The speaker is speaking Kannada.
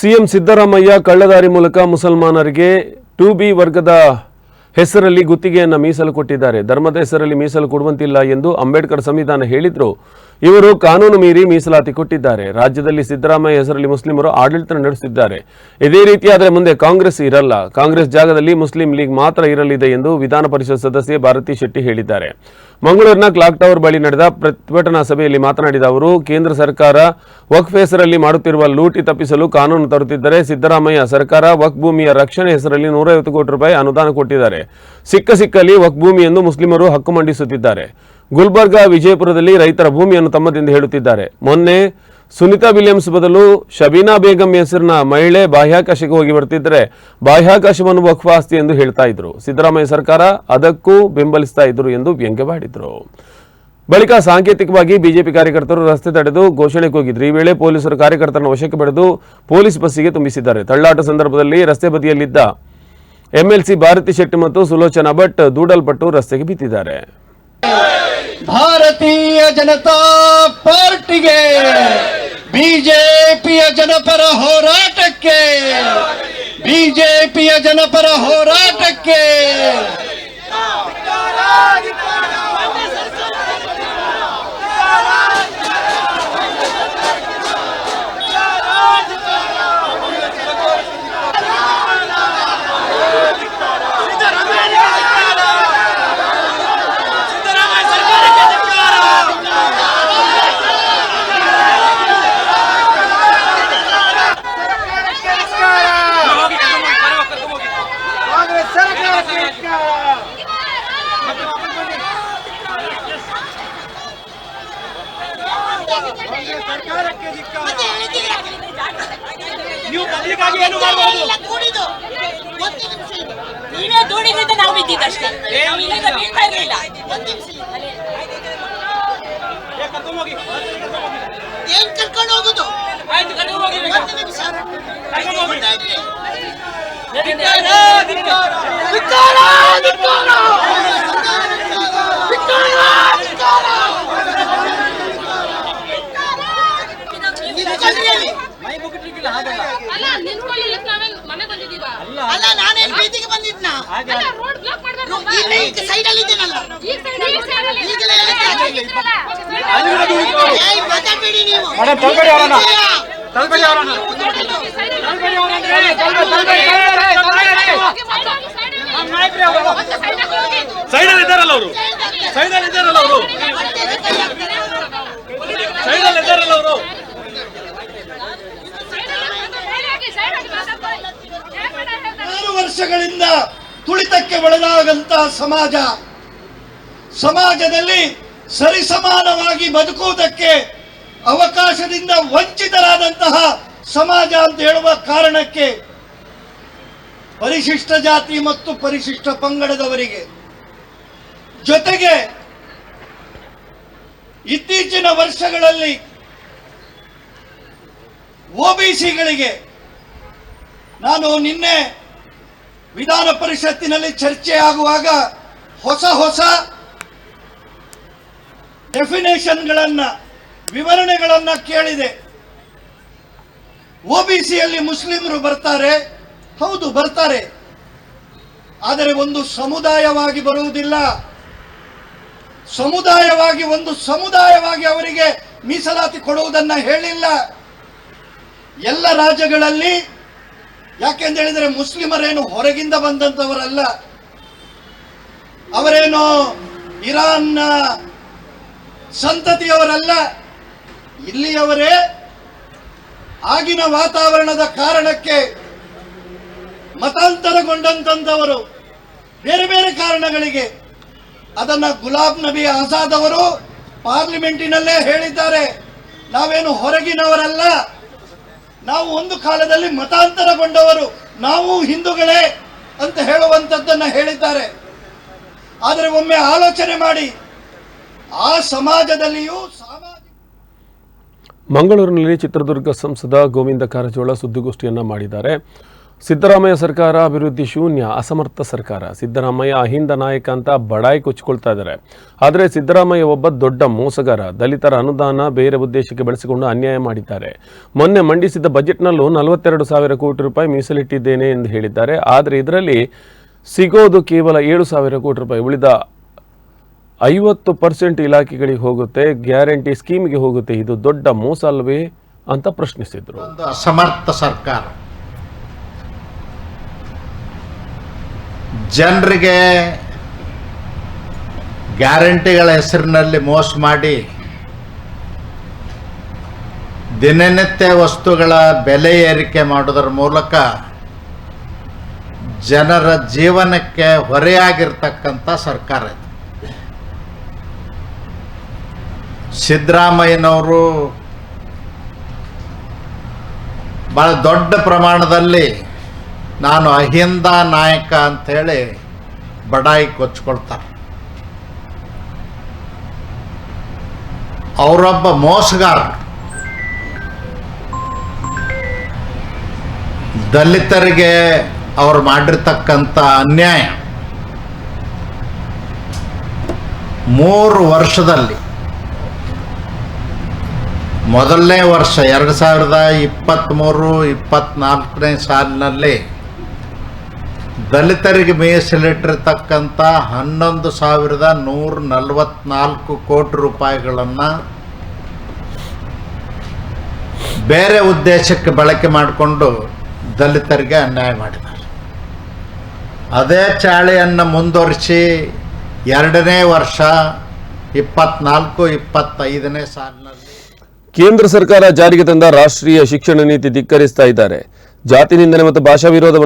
ಸಿಎಂ ಸಿದ್ದರಾಮಯ್ಯ ಕಳ್ಳದಾರಿ ಮೂಲಕ ಮುಸಲ್ಮಾನರಿಗೆ ಟು ಬಿ ವರ್ಗದ ಹೆಸರಲ್ಲಿ ಗುತ್ತಿಗೆಯನ್ನು ಮೀಸಲು ಕೊಟ್ಟಿದ್ದಾರೆ. ಧರ್ಮದ ಹೆಸರಲ್ಲಿ ಮೀಸಲು ಕೊಡುವಂತಿಲ್ಲ ಎಂದು ಅಂಬೇಡ್ಕರ್ ಸಂವಿಧಾನ ಹೇಳಿದ್ರು. ಇವರು ಕಾನೂನು ಮೀರಿ ಮೀಸಲಾತಿ ಕೊಟ್ಟಿದ್ದಾರೆ. ರಾಜ್ಯದಲ್ಲಿ ಸಿದ್ದರಾಮಯ್ಯ ಹೆಸರಲ್ಲಿ ಮುಸ್ಲಿಮರು ಆಡಳಿತ ನಡೆಸುತ್ತಿದ್ದಾರೆ ಇದೇ ರೀತಿಯಾದರೆ ಮುಂದೆ ಕಾಂಗ್ರೆಸ್ ಇರಲ್ಲ. ಕಾಂಗ್ರೆಸ್ ಜಾಗದಲ್ಲಿ ಮುಸ್ಲಿಂ ಲೀಗ್ ಮಾತ್ರ ಇರಲಿದೆ ಎಂದು ವಿಧಾನ ಪರಿಷತ್ ಸದಸ್ಯೆ ಭಾರತಿ ಶೆಟ್ಟಿ ಹೇಳಿದ್ದಾರೆ. ಮಂಗಳೂರಿನ ಕ್ಲಾಕ್ ಟವರ್ ಬಳಿ ನಡೆದ ಪ್ರತಿಭಟನಾ ಸಭೆಯಲ್ಲಿ ಮಾತನಾಡಿದ ಅವರು, ಕೇಂದ್ರ ಸರ್ಕಾರ ವಕ್ಫ್ ಹೆಸರಲ್ಲಿ ಮಾಡುತ್ತಿರುವ ಲೂಟಿ ತಪ್ಪಿಸಲು ಕಾನೂನು ತರುತ್ತಿದ್ದರೆ ಸಿದ್ದರಾಮಯ್ಯ ಸರ್ಕಾರ ವಕ್ ಭೂಮಿಯ ರಕ್ಷಣೆ ಹೆಸರಲ್ಲಿ ನೂರೈವತ್ತು ಕೋಟಿ ರೂಪಾಯಿ ಅನುದಾನ ಕೊಟ್ಟಿದ್ದಾರೆ. ಸಿಕ್ಕ ಸಿಕ್ಕಲ್ಲಿ ವಕ್ ಭೂಮಿಯನ್ನು ಮುಸ್ಲಿಮರು ಹಕ್ಕು ಮಂಡಿಸುತ್ತಿದ್ದಾರೆ. ಗುಲ್ಬರ್ಗಾ ವಿಜಯಪುರದಲ್ಲಿ ರೈತರ ಭೂಮಿಯನ್ನು ತಮ್ಮದಿಂದ ಹೇಳುತ್ತಿದ್ದಾರೆ. ಮೊನ್ನೆ ಸುನಿತಾ ವಿಲಿಯಮ್ಸ್ ಬದಲು ಶಬೀನಾ ಬೇಗಂ ಹೆಸರಿನ ಮಹಿಳೆ ಬಾಹ್ಯಾಕಾಶಕ್ಕೆ ಹೋಗಿ ಬರ್ತಿದ್ರೆ ಬಾಹ್ಯಾಕಾಶವನ್ನು ವಕ್ಫಾಸ್ತಿ ಎಂದು ಹೇಳ್ತಾ ಇದ್ರು. ಸಿದ್ದರಾಮಯ್ಯ ಸರ್ಕಾರ ಅದಕ್ಕೂ ಬೆಂಬಲಿಸ್ತಾ ಇದ್ರು ಎಂದು ವ್ಯಂಗ್ಯವಾಡಿದ್ರು ಬಳಿಕ ಸಾಂಕೇತಿಕವಾಗಿ ಬಿಜೆಪಿ ಕಾರ್ಯಕರ್ತರು ರಸ್ತೆ ತಡೆದು ಘೋಷಣೆ ಕೂಗಿದ್ರು ಈ ವೇಳೆ ಪೊಲೀಸರು ಕಾರ್ಯಕರ್ತರನ್ನು ವಶಕ್ಕೆ ಪಡೆದು ಪೊಲೀಸ್ ಬಸ್ಸಿಗೆ ತುಂಬಿಸಿದ್ದಾರೆ. ತಳ್ಳಾಟ ಸಂದರ್ಭದಲ್ಲಿ ರಸ್ತೆ ಬದಿಯಲ್ಲಿದ್ದ ಎಂಎಲ್ಸಿ ಭಾರತಿ ಶೆಟ್ಟಿ ಮತ್ತು ಸುಲೋಚನಾ ಭಟ್ ದೂಡಲ್ಪಟ್ಟು ರಸ್ತೆಗೆ ಬಿದ್ದಿದ್ದಾರೆ. ಭಾರತೀಯ ಜನತಾ ಪಾರ್ಟಿಗೆ ಬಿಜೆಪಿಯ ಜನಪರ ಹೋರಾಟಕ್ಕೆ ಬಿಜೆಪಿಯ ಜನಪರ ಹೋರಾಟಕ್ಕೆ ನೀವು ಪಬ್ಲಿಕ್ ಆಗಿ ಏನು ಮಾಡಬಹುದು. ನೀವೇ ದೂಡಿದ್ರಿಂದ ನಾವು ಬಿದ್ದಿದ್ದಷ್ಟೇ. ಬೀಳ್ತಾ ಇರ್ಲಿಲ್ಲ. ಏನ್ ಕರ್ಕೊಂಡು ಹೋಗುದು? ಆಯ್ತು ಕರ್ಕೊಂಡು ಹೋಗಿ ಕರ್ಕೊಂಡು ಹೋಗಿ. ಅಲ್ಲಿ- ಬೀದಿಗೆ ಬಂದಿದ್ನ? ಸೈಡ್ ಅಲ್ಲಿ side ಅಲ್ಲಿ ನೀವು. ಸೈಡಲ್ಲಿ ಇದ್ದಾರಲ್ಲ ಅವರು? ಸೈಡಲ್ಲಿ ಇದ್ದಾರಲ್ಲ ಅವರು ಸೈಡಲ್ಲಿ ಇದ್ದಾರಲ್ಲ ಅವರು Side ಅಲ್ಲಿ ಒಂದು side ಆಗಿ, side ಆಗಿ ಮಾತಾಡ್ಕೊಳ್ಳಿ. ಯಾಕ್ ಬೇಡ ಹೇಳ್ತಾರೆ? ಆರು ವರ್ಷಗಳಿಂದ ತುಳಿತಕ್ಕೆ ಒಳಗಾಗಂತಹ ಸಮಾಜ. ಸಮಾಜದಲ್ಲಿ ಸರಿಸಮಾನವಾಗಿ ಬದುಕುವುದಕ್ಕೆ ಅವಕಾಶದಿಂದ ವಂಚಿತರಾದಂತಹ ಸಮಾಜ ಅಂತ ಹೇಳುವ ಕಾರಣಕ್ಕೆ ಪರಿಶಿಷ್ಟ ಜಾತಿ ಮತ್ತು ಪರಿಶಿಷ್ಟ ಪಂಗಡದವರಿಗೆ ಜೊತೆಗೆ ಇತ್ತೀಚಿನ ವರ್ಷಗಳಲ್ಲಿ ಒಬಿಸಿಗಳಿಗೆ ನಾನು ನಿನ್ನೆ ವಿಧಾನ ಪರಿಷತ್ತಿನಲ್ಲಿ ಚರ್ಚೆ ಆಗುವಾಗ ಹೊಸ ಹೊಸ ಡೆಫಿನೇಷನ್ಗಳನ್ನ, ವಿವರಣೆಗಳನ್ನ ಕೇಳಿದೆ. ಒಬಿಸಿಯಲ್ಲಿ ಮುಸ್ಲಿಮರು ಬರ್ತಾರೆ. ಹೌದು, ಬರ್ತಾರೆ. ಆದರೆ ಒಂದು ಸಮುದಾಯವಾಗಿ ಬರುವುದಿಲ್ಲ. ಸಮುದಾಯವಾಗಿ, ಒಂದು ಸಮುದಾಯವಾಗಿ ಅವರಿಗೆ ಮೀಸಲಾತಿ ಕೊಡುವುದನ್ನ ಹೇಳಿಲ್ಲ. ಎಲ್ಲ ರಾಜ್ಯಗಳಲ್ಲಿ ಯಾಕೆಂತ ಹೇಳಿದ್ರೆ ಮುಸ್ಲಿಮರೇನು ಹೊರಗಿಂದ ಬಂದಂತವರಲ್ಲ. ಅವರೇನು ಇರಾನ್ನ ಸಂತತಿಯವರಲ್ಲ. ಇಲ್ಲಿಯವರೇ ಆಗಿನ ವಾತಾವರಣದ ಕಾರಣಕ್ಕೆ ಮತಾಂತರಗೊಂಡಂತಂದವರು. ಬೇರೆ ಬೇರೆ ಕಾರಣಗಳಿಗೆ. ಅದನ್ನ ಗುಲಾಬ್ ನಬಿ ಆಜಾದ್ ಅವರು ಪಾರ್ಲಿಮೆಂಟಿನಲ್ಲೇ ಹೇಳಿದ್ದಾರೆ. ನಾವೇನು ಹೊರಗಿನವರಲ್ಲ. ನಾವು ಒಂದು ಕಾಲದಲ್ಲಿ ಮತಾಂತರಗೊಂಡವರು ನಾವು ಹಿಂದೂಗಳೇ ಅಂತ ಹೇಳುವಂಥದ್ದನ್ನು ಹೇಳಿದ್ದಾರೆ. ಆದರೆ ಒಮ್ಮೆ ಆಲೋಚನೆ ಮಾಡಿ, ಆ ಸಮಾಜದಲ್ಲಿಯೂ ಮಂಗಳೂರಿನಲ್ಲಿ ಚಿತ್ರದುರ್ಗ ಸಂಸದ ಗೋವಿಂದ ಕಾರಜೋಳ ಸುದ್ದಿಗೋಷ್ಠಿಯನ್ನು ಮಾಡಿದ್ದಾರೆ. ಸಿದ್ದರಾಮಯ್ಯ ಸರ್ಕಾರ ಅಭಿವೃದ್ಧಿ ಶೂನ್ಯ, ಅಸಮರ್ಥ ಸರ್ಕಾರ. ಸಿದ್ದರಾಮಯ್ಯ ಅಹಿಂದ ನಾಯಕ ಅಂತ ಬಡಾಯಿ ಕೊಚ್ಚಿಕೊಳ್ತಾ ಇದ್ದಾರೆ. ಆದರೆ ಸಿದ್ದರಾಮಯ್ಯ ಒಬ್ಬ ದೊಡ್ಡ ಮೋಸಗಾರ, ದಲಿತರ ಅನುದಾನ ಬೇರೆ ಉದ್ದೇಶಕ್ಕೆ ಬಳಸಿಕೊಂಡು ಅನ್ಯಾಯ ಮಾಡಿದ್ದಾರೆ. ಮೊನ್ನೆ ಮಂಡಿಸಿದ ಬಜೆಟ್ನಲ್ಲೂ ನಲವತ್ತೆರಡು ಸಾವಿರ ಕೋಟಿ ರೂಪಾಯಿ ಮೀಸಲಿಟ್ಟಿದ್ದೇನೆ ಎಂದು ಹೇಳಿದ್ದಾರೆ. ಆದರೆ ಇದರಲ್ಲಿ ಸಿಗೋದು ಕೇವಲ ಏಳು ಸಾವಿರ ಕೋಟಿ ರೂಪಾಯಿ. ಉಳಿದ ಐವತ್ತು ಪರ್ಸೆಂಟ್ ಇಲಾಖೆಗಳಿಗೆ ಹೋಗುತ್ತೆ, ಗ್ಯಾರಂಟಿ ಸ್ಕೀಮ್ಗೆ ಹೋಗುತ್ತೆ. ಇದು ದೊಡ್ಡ ಮೋಸ ಅಲ್ವೇ ಅಂತ ಪ್ರಶ್ನಿಸಿದರು. ಒಂದು ಅಸಮರ್ಥ ಸರ್ಕಾರ. ಜನರಿಗೆ ಗ್ಯಾರಂಟಿಗಳ ಹೆಸರಿನಲ್ಲಿ ಮೋಸ ಮಾಡಿ ದಿನನಿತ್ಯ ವಸ್ತುಗಳ ಬೆಲೆ ಏರಿಕೆ ಮಾಡೋದ್ರ ಮೂಲಕ ಜನರ ಜೀವನಕ್ಕೆ ಹೊರೆಯಾಗಿರ್ತಕ್ಕಂಥ ಸರ್ಕಾರ ಇದು. ಸಿದ್ದರಾಮಯ್ಯನವರು ಭಾಳ ದೊಡ್ಡ ಪ್ರಮಾಣದಲ್ಲಿ ನಾನು ಅಹಿಂದ ನಾಯಕ ಅಂಥೇಳಿ ಬಡಾಯಿ ಕೊಚ್ಕೊಳ್ತಾರೆ. ಅವರೊಬ್ಬ ಮೋಸಗಾರ, ದಲಿತರಿಗೆ ಅವ್ರು ಮಾಡಿರ್ತಕ್ಕಂಥ ಅನ್ಯಾಯ, ಮೂರು ವರ್ಷದಲ್ಲಿ, ಮೊದಲನೇ ವರ್ಷ, ಎರಡು ಸಾವಿರದ ಇಪ್ಪತ್ತ್ಮೂರು ಇಪ್ಪತ್ತ್ನಾಲ್ಕನೇ ಸಾಲಿನಲ್ಲಿ ದಲಿತರಿಗೆ ಮೀಸಲಿಟ್ಟಿರ್ತಕ್ಕಂಥ ಹನ್ನೊಂದು ಸಾವಿರದ ನೂರ ನಲವತ್ನಾಲ್ಕು ಕೋಟಿ ರೂಪಾಯಿಗಳನ್ನು ಬೇರೆ ಉದ್ದೇಶಕ್ಕೆ ಬಳಕೆ ಮಾಡಿಕೊಂಡು ದಲಿತರಿಗೆ ಅನ್ಯಾಯ ಮಾಡಿದ್ದಾರೆ. ಅದೇ ಚಾಳಿಯನ್ನು ಮುಂದುವರಿಸಿ ಎರಡನೇ ವರ್ಷ ಇಪ್ಪತ್ನಾಲ್ಕು, ಇಪ್ಪತ್ತೈದನೇ ಸಾಲಿನಲ್ಲಿ ಕೇಂದ್ರ ಸರ್ಕಾರ ಜಾರಿಗೆ ತಂದ ರಾಷ್ಟ್ರೀಯ ಶಿಕ್ಷಣ ನೀತಿ ಧಿಕ್ಕರಿಸ್ತಾ ಇದ್ದಾರೆ. ಜಾತಿ ನಿಂದನೆ ಮತ್ತು ಭಾಷಾ ವಿರೋಧವನ್ನು